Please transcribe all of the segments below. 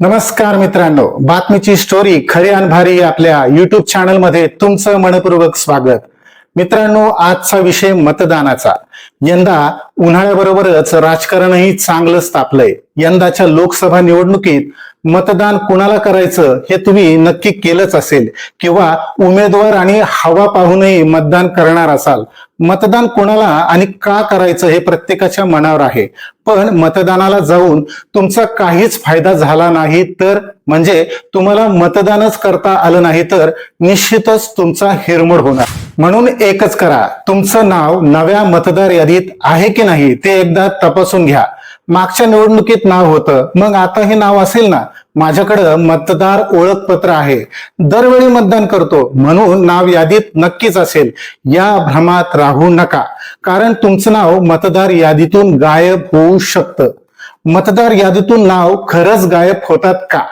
नमस्कार मित्रांनो बातमीची स्टोरी खरे आणि भारी आपल्या युट्यूब चॅनलमध्ये तुमचं मनपूर्वक स्वागत. मित्रांनो आजचा विषय मतदानाचा. यंदा उन्हाळ्याबरोबरच राजकारणही चांगलंच तापलंय यंदाच्या लोकसभा निवडणुकीत मतदान कुणाला करायचं हे तुम्ही नक्की केलंच असेल. किंवा उमेदवार आणि हवा पाहूनही मतदान करणार असाल. मतदान कोणाला आणि का करायचं हे प्रत्येकाच्या मनावर आहे. पण मतदानाला जाऊन तुमचा काहीच फायदा झाला नाही तर म्हणजे तुम्हाला मतदानच करता आलं नाही तर निश्चितच तुमचा हिरमोड होणार. म्हणून एकच करा. तुमचं नाव नव्या मतदार यादीत आहे की नाही ते एकदा तपासून घ्या. मागच्या निवडणुकीत नाव होतं मग आता हे नाव असेल ना? माझ्याकडं मतदार ओळखपत्र आहे. दरवेळी मतदान करतो म्हणून नाव यादीत नक्कीच असेल. या भ्रमात राहू नका कारण तुमचं नाव मतदार यादीतून गायब होऊ शकतं. मतदार यादीतून नाव खरंच गायब होतात का?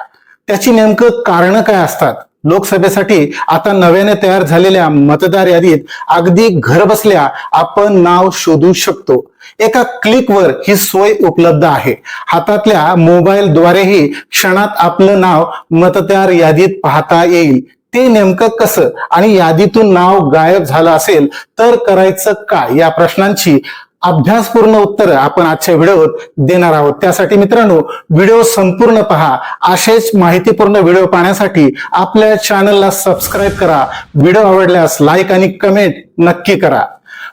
त्याची नेमकं कारण काय असतात? लोकसभेसाठी आता नव्याने तयार झालेल्या मतदार यादीत अगदी घरबसल्या आपण नाव शोधू शकतो. एका क्लिकवर ही सोय उपलब्ध आहे. हातातल्या मोबाईलद्वारेही क्षणात आपलं नाव मतदार यादीत पाहता येईल. ते नेमकं कसं आणि यादीतून नाव गायब झालं असेल तर करायचं काय? या प्रश्नांची अभ्यासपूर्ण उत्तर आपण आजच्या व्हिडिओत देणार आहोत. त्यासाठी मित्रांनो व्हिडिओ संपूर्ण पहा. असेच माहितीपूर्ण व्हिडिओ पाहण्यासाठी आपल्या चॅनलला सबस्क्राईब करा. व्हिडिओ आवडल्यास लाईक आणि कमेंट नक्की करा.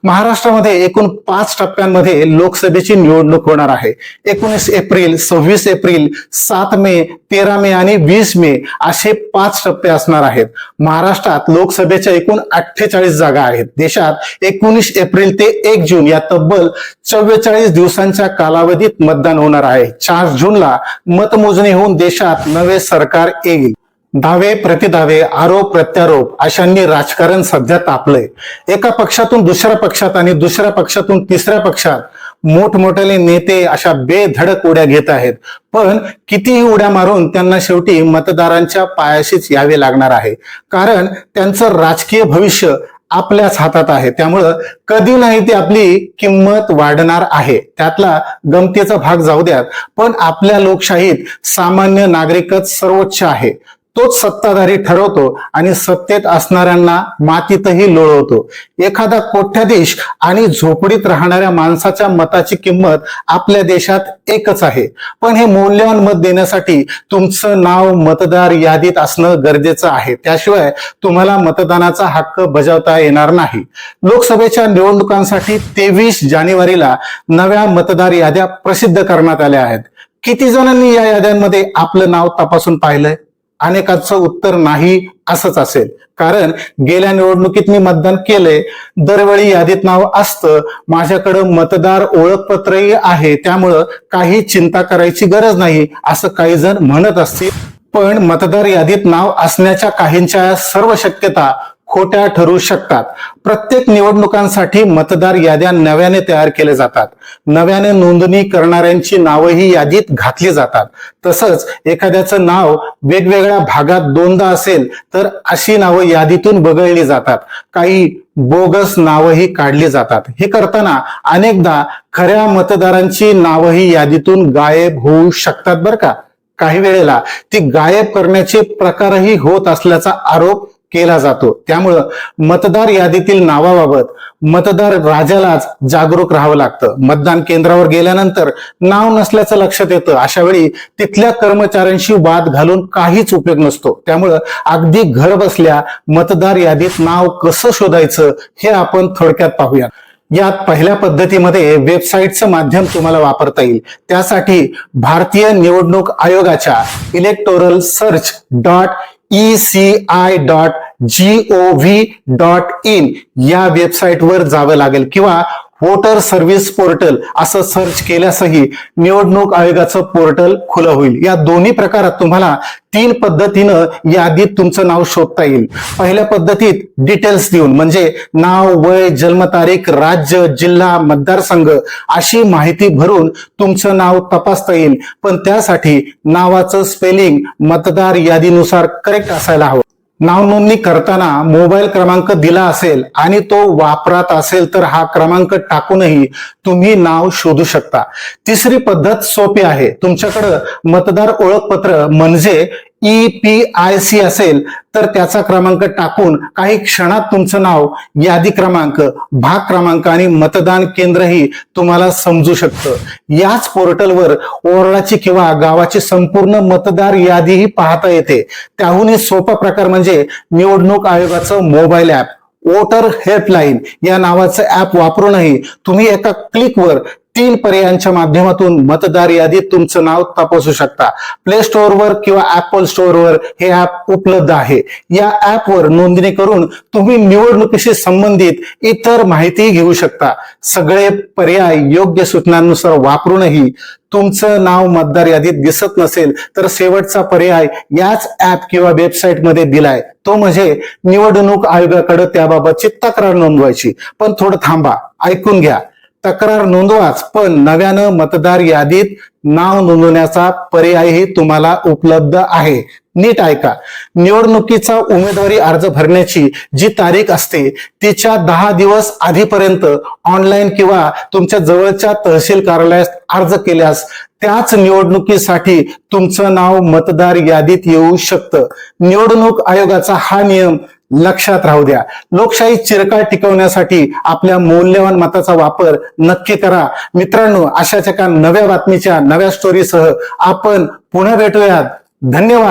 महाराष्ट्रामध्ये एकूण पाच टप्प्यांमध्ये लोकसभेची निवडणूक होणार आहे. एकोणीस एप्रिल सव्वीस एप्रिल सात मे तेरा मे आणि वीस मे असे पाच टप्पे असणार आहेत. महाराष्ट्रात लोकसभेच्या एकूण अठ्ठेचाळीस जागा आहेत. देशात एकोणीस एप्रिल ते एक जून या तब्बल चव्वेचाळीस दिवसांच्या कालावधीत मतदान होणार आहे. चार जूनला मतमोजणी होऊन देशात नवे सरकार येईल. दावे प्रतिदावे आरोप प्रत्यारोप अशांनी राजकारण सध्या तापलंय. एका पक्षातून दुसऱ्या पक्षात आणि दुसऱ्या पक्षातून तिसऱ्या पक्षात मोठमोठ्याले नेते अशा बेधडक उड्या घेत आहेत. पण कितीही उड्या मारून त्यांना शेवटी मतदारांच्या पायाशीच यावे लागणार आहे. कारण त्यांचं राजकीय भविष्य आपल्याच हातात आहे. त्यामुळं कधी नाही ती आपली किंमत वाढणार आहे. त्यातला गमतीचा भाग जाऊ द्यात. पण आपल्या लोकशाहीत सामान्य नागरिकच सर्वोच्च आहे. तोच सत्ताधारी ठरवतो आणि सत्तेत असणाऱ्यांना मातीतही लोळवतो. एखादा कोठ्याधीश आणि झोपडीत राहणाऱ्या माणसाच्या मताची किंमत आपल्या देशात एकच आहे. पण हे मौल्यवान मत देण्यासाठी तुमचं नाव मतदार यादीत असणं गरजेचं आहे. त्याशिवाय तुम्हाला मतदानाचा हक्क बजावता येणार नाही. लोकसभेच्या निवडणुकांसाठी तेवीस जानेवारीला नव्या मतदार याद्या प्रसिद्ध करण्यात आल्या आहेत. किती जणांनी या याद्यांमध्ये आपलं नाव तपासून पाहिलंय? अनेकांचं उत्तर नाही असंच असेल. कारण गेल्या निवडणुकीत मी मतदान केलंय. दरवेळी यादीत नाव असतं. माझ्याकडं मतदार ओळखपत्रही आहे. त्यामुळं काही चिंता करायची गरज नाही असं काही जण म्हणत असतील. पण मतदार यादीत नाव असण्याच्या काहींच्या सर्व शक्यता खोट्या ठरू शकतात. प्रत्येक निवडणुकांसाठी मतदार याद्या नव्याने तयार केले जातात. नव्याने नोंदणी करणाऱ्यांची नावही यादीत घातली जातात. तसंच एखाद्याचं नाव वेगवेगळ्या भागात दोनदा असेल तर अशी नावं यादीतून बघळली जातात. काही बोगस नावही काढली जातात. हे करताना अनेकदा खऱ्या मतदारांची नावही यादीतून गायब होऊ शकतात बरं का? काही वेळेला ती गायब करण्याचे प्रकारही होत असल्याचा आरोप केला जातो. त्यामुळं मतदार यादीतील नावाबाबत मतदार राजालाच जागरूक राहावं लागतं. मतदान केंद्रावर गेल्यानंतर नाव नसल्याचं लक्षात येतं. अशा वेळी तिथल्या कर्मचाऱ्यांशी वाद घालून काहीच उपयोग नसतो. त्यामुळं अगदी घर बसल्या मतदार यादीत नाव कसं शोधायचं हे आपण थोडक्यात पाहूया. यात पहिल्या पद्धतीमध्ये वेबसाईटचं माध्यम तुम्हाला वापरता येईल. त्यासाठी भारतीय निवडणूक आयोगाच्या electoral search dot E C I dot G O V dot in या वेबसाईटवर जावं लागेल किंवा वोटर सर्व्हिस पोर्टल असं सर्च केल्यासही निवडणूक आयोगाचं पोर्टल खुलं होईल. या दोन्ही प्रकारात तुम्हाला तीन पद्धतीनं यादीत तुमचं नाव शोधता येईल. पहिल्या पद्धतीत डिटेल्स देऊन म्हणजे नाव वय जन्मतारीख राज्य जिल्हा मतदारसंघ अशी माहिती भरून तुमचं नाव तपासता येईल. पण त्यासाठी नावाचं स्पेलिंग मतदार यादीनुसार करेक्ट असायला हवं. नाव नोंदणी करताना मोबाईल क्रमांक दिला असेल आणि तो वापरात असेल तर हा क्रमांक टाकूनही तुम्ही नाव शोधू शकता. तिसरी पद्धत सोपी आहे. तुमच्याकडं मतदार ओळखपत्र म्हणजे ई पी आय सी असेल तर त्याचा क्रमांक टाकून काही क्षणात तुमचं नाव यादी क्रमांक भाग क्रमांक आणि मतदान केंद्रही तुम्हाला समजू शकतं. याच पोर्टलवर ओरडाची किंवा गावाची संपूर्ण मतदार यादीही पाहता येते. त्याहूनही सोपा प्रकार म्हणजे निवडणूक आयोगाचं मोबाईल ऍप वोटर हेल्पलाईन या नावाचं ऍप वापरूनही तुम्ही एका क्लिकवर तीन पर्यायांच्या माध्यमातून मतदार यादीत तुमचं नाव तपासू शकता. प्ले स्टोअरवर किंवा ऍपल स्टोअरवर हे ऍप उपलब्ध आहे. या ऍपवर नोंदणी करून तुम्ही निवडणुकीशी संबंधित इतर माहिती घेऊ शकता. सगळे पर्याय योग्य सूचनांनुसार वापरूनही तुमचं नाव मतदार यादीत दिसत नसेल तर शेवटचा पर्याय याच ऍप किंवा वेबसाईटमध्ये दिलाय. तो म्हणजे निवडणूक आयोगाकडे त्याबाबतची तक्रार नोंदवायची. पण थोडं थांबा. ऐकून घ्या. तक्रार नोंदवाच पण नव्यानं मतदार यादीत नाव नोंदवण्याचा पर्यायही तुम्हाला उपलब्ध आहे. नीट ऐका. निवडणुकीचा उमेदवारी अर्ज भरण्याची जी तारीख असते तिच्या दहा दिवस आधीपर्यंत ऑनलाईन किंवा तुमच्या जवळच्या तहसील कार्यालयात अर्ज केल्यास त्याच निवडणुकीसाठी तुमचं नाव मतदार यादीत येऊ शकतं. निवडणूक आयोगाचा हा नियम लक्षात राहू द्या. लोकशाही चिरकाळ टिकवण्यासाठी आपल्या मौल्यवान मताचा वापर नक्की करा. मित्रांनो अशाच एका नव्या बातमीच्या नव्या स्टोरीसह आपण पुन्हा भेटूयात. धन्यवाद.